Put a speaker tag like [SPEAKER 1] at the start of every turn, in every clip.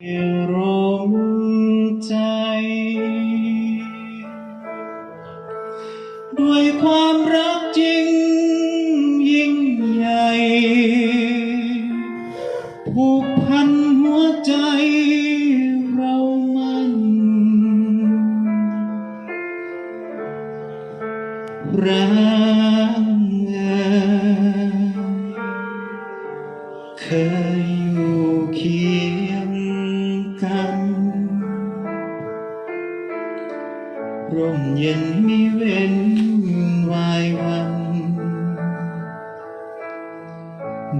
[SPEAKER 1] ร่มใจ ด้วยความรักจริงยิ่งใหญ่ ผูกพันหัวใจเรามัน รักเอ่ยเคยอยู่เคีย ร่มเย็นมีเว้นวายวัน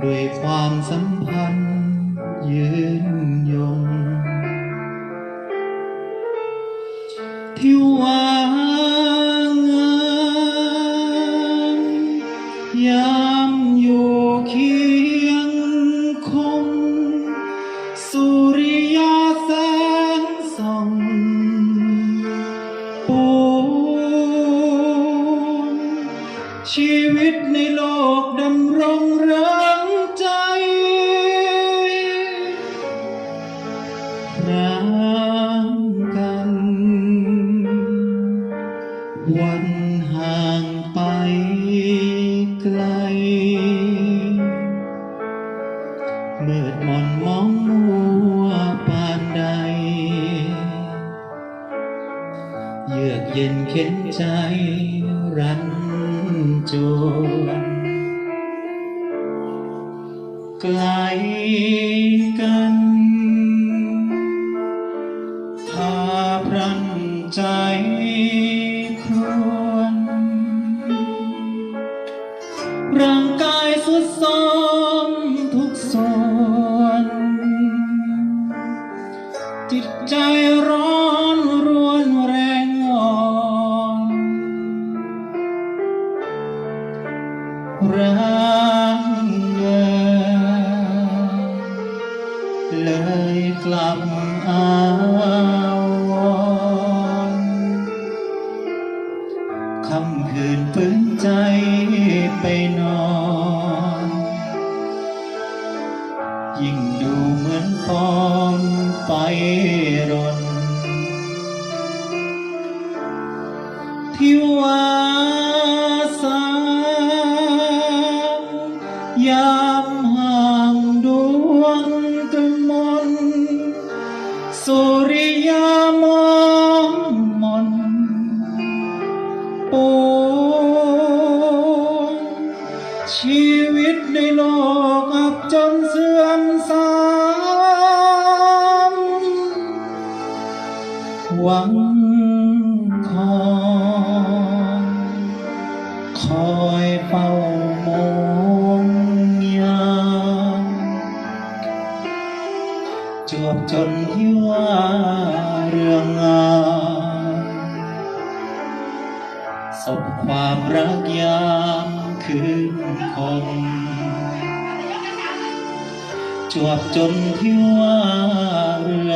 [SPEAKER 1] ด้วยความสัมพันธ์ยืนยงที่ว่า ชีวิตในโลกดำรงริงใจรักกัน วันห่างไปไกล เมืดมอนมองมัวปานใด เยือกเย็นเข็นใจรัน จวนไกลกันพาพรันใจครวนร่างกายสุดโทรมทุกส่วน จิตใจร้อน รักเอ่ยเลยกลับอาวรณ์คำคืนฝืนใจไปนอน ยิ่งดูเหมือนปอนไปรนที่ว่า ห่างดวงกมลสุริยามองมนปูชีวิตในโลกอับจนเสื่อมสามหวังคอ จนที่ว่าเรื่องงานสบความรักยามคืนคงจวบจนที่ว่าเรื่อง